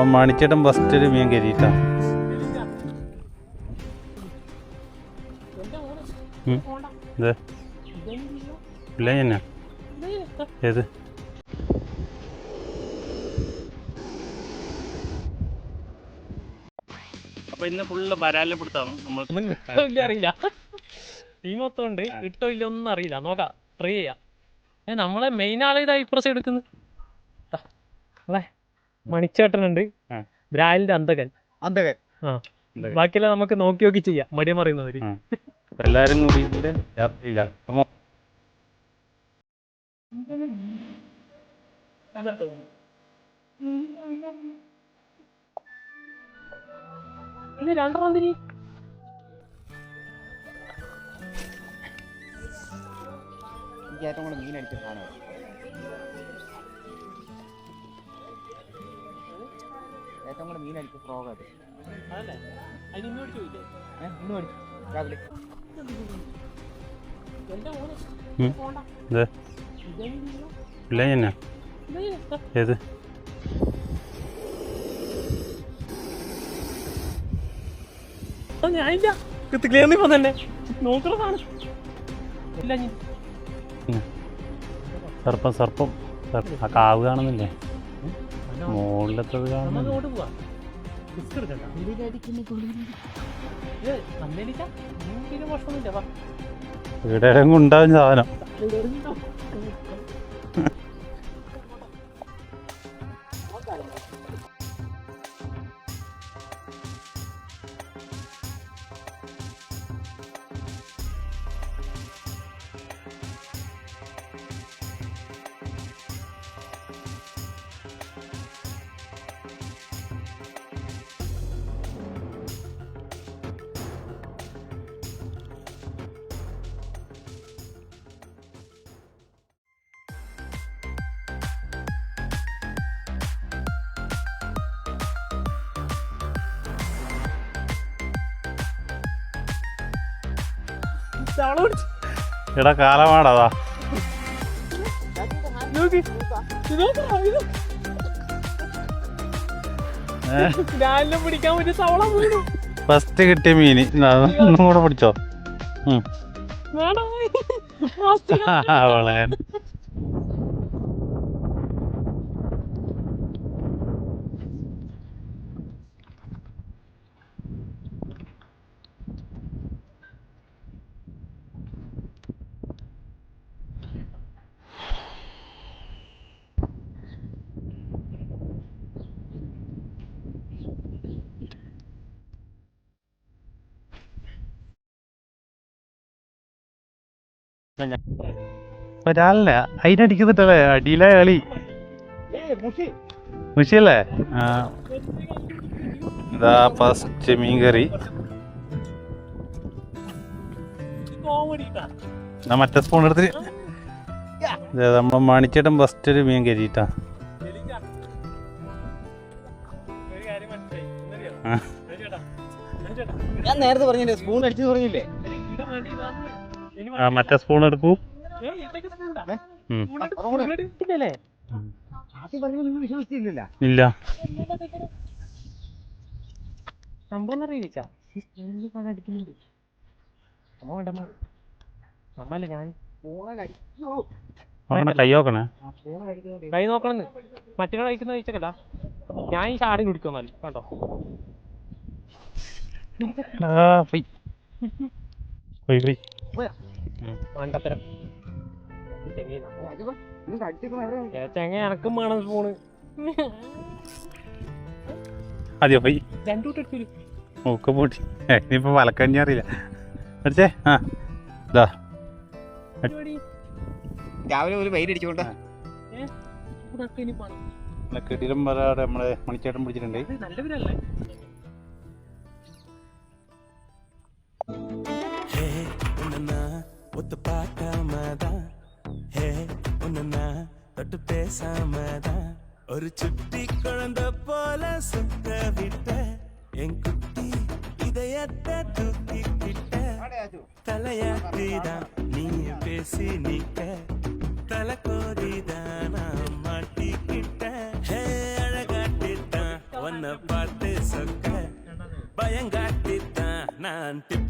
അപ്പം മണിച്ചേട്ടൻ ഫസ്റ്റ് ഒരു മീൻ ഇത്? ഇല്ല തന്നെ ഏത്? അപ്പൊ ഇന്ന് ഫുള്ള് വരാലിനെ പിടുത്താണ് നമ്മൾ ഒന്നും അറിയില്ല. നീ മൊത്തം ഉണ്ട്. കിട്ടോ ഇല്ല ഒന്നും അറിയില്ല. നോക്കാം. ട്രൈ ചെയ്യാം. ഏ നമ്മളെ മെയിൻ ആളെ ഇതാ ഇപ്രസ് എടുക്കുന്നത്. അല്ലേ? മണിച്ചേട്ടനുണ്ട്. ബ്രാലിന്റെ അന്തകൻ അന്തകൻ ആ. ബാക്കിയെല്ലാം നമുക്ക് നോക്കി നോക്കി ചെയ്യാം. മടിയം പറയുന്നവര്. എല്ലാരും കൂടി തിരി എനിക്ക് ഏറ്റവും കൂടുതൽ മീൻ അടിച്ച സാധനമാണ്. ഏറ്റവും കൂടുതൽ മീനായിരിക്കും ഫ്രോഗ് അത്. അതല്ലേ? അതിന് ഇന്നോട് ചോദിച്ചേ ഏഹ് ഇന്ന് മേടിച്ചു. രാവിലെ. എന്റെ മോനെ ഉം. പോണ്ട. ഇത്. ഇതെന്തിനാ? തന്നെ? ഏത്? ആ, ഞാനില്ല. ക്ലിയർലി ഇപ്പൊ തന്നെ നോക്കണതാണ് ഇല്ല ഞാൻ സർപ്പം സർപ്പം സർപ്പം. ആ കാവ് കാണുന്നില്ലേ? മുകളിലത്തത് നമുക്ക് കാണുന്നില്ല. അങ്ങോട്ട് പോവാം. റിസ്ക് എടുക്കണ്ട. ഇത് നന്നേലിക്ക പിന്നെ പ്രശ്നമൊന്നുമില്ല വാ. ഇവിടെ ഉണ്ടാവും സാധനം. ചാള എടാ കാലമാടതാ പിടിക്കാൻ പറ്റിയ സവള വീണു. ഫസ്റ്റ് കിട്ടിയ മീന്. ഒന്നും കൂടെ പിടിച്ചോ. ഉം. ഒരാളല്ല. അതിനടിക്കുന്നിട്ടല്ലേ അടിയിലെ കളി. മുഷിയല്ലേ? ആ. ഇതാ ഫസ്റ്റ് മീൻ കറി മറ്റേ സ്പൂൺ എടുത്തിട്ട്. നമ്മളെ നമ്മ മണിച്ചേട്ടൻ ഫസ്റ്റ് ഒരു മീൻ കരിട്ടാ ഞാൻ നേരത്തെ പറഞ്ഞില്ലേ സ്പൂൺ അടിച്ചു പറഞ്ഞില്ലേ? ആ മറ്റേ സ്പൂൺ എടുക്കൂ. ഇല്ല. സംഭവം അറിയില്ല. അമ്മല്ല ഞാൻ? കൈ നോക്കണേ. കൈ നോക്കണെന്ന്. മറ്റേ കഴിക്കുന്ന കഴിച്ചല്ല ഞാൻ ഈ ചാടി കുടിക്കുന്നാൽ കേട്ടോ പോയി. മണ്ടത്തരം ചെങ്ങ എനക്കും വേണം സ്പൂണ് അതെയോ? പോയി രണ്ടു കൂട്ടി മൂക്ക് പൂട്ടി. ഏ, ഇനിയിപ്പോ വലക്കഞ്ഞി അറിയില്ല. അടിച്ചേ ആ ഇതാ. രാവിലെ ഒരു വെയിൽ നമ്മളെ കെടിലും പറയാതെ നമ്മളെ മണിച്ചേട്ടൻ പിടിച്ചിട്ടുണ്ട്. ഇത് നല്ലവരല്ലേ? ஒத்து பார்க்காமதான். ஹே உன்ன தொட்டு பேசாமதான். ஒரு சுட்டி குழந்தை போல சுத்த விட்ட என் குட்டி இதயத்தை தூக்கிக்கிட்ட. தலையாட்டிதான் நீ பேசி நிக்க. தலை கோதிதான் நான் மாட்டிக்கிட்ட. ஹே அழகாட்டித்தான் உன்னை பார்த்து சொக்க. பயங்காட்டித்தான் நான் டிப்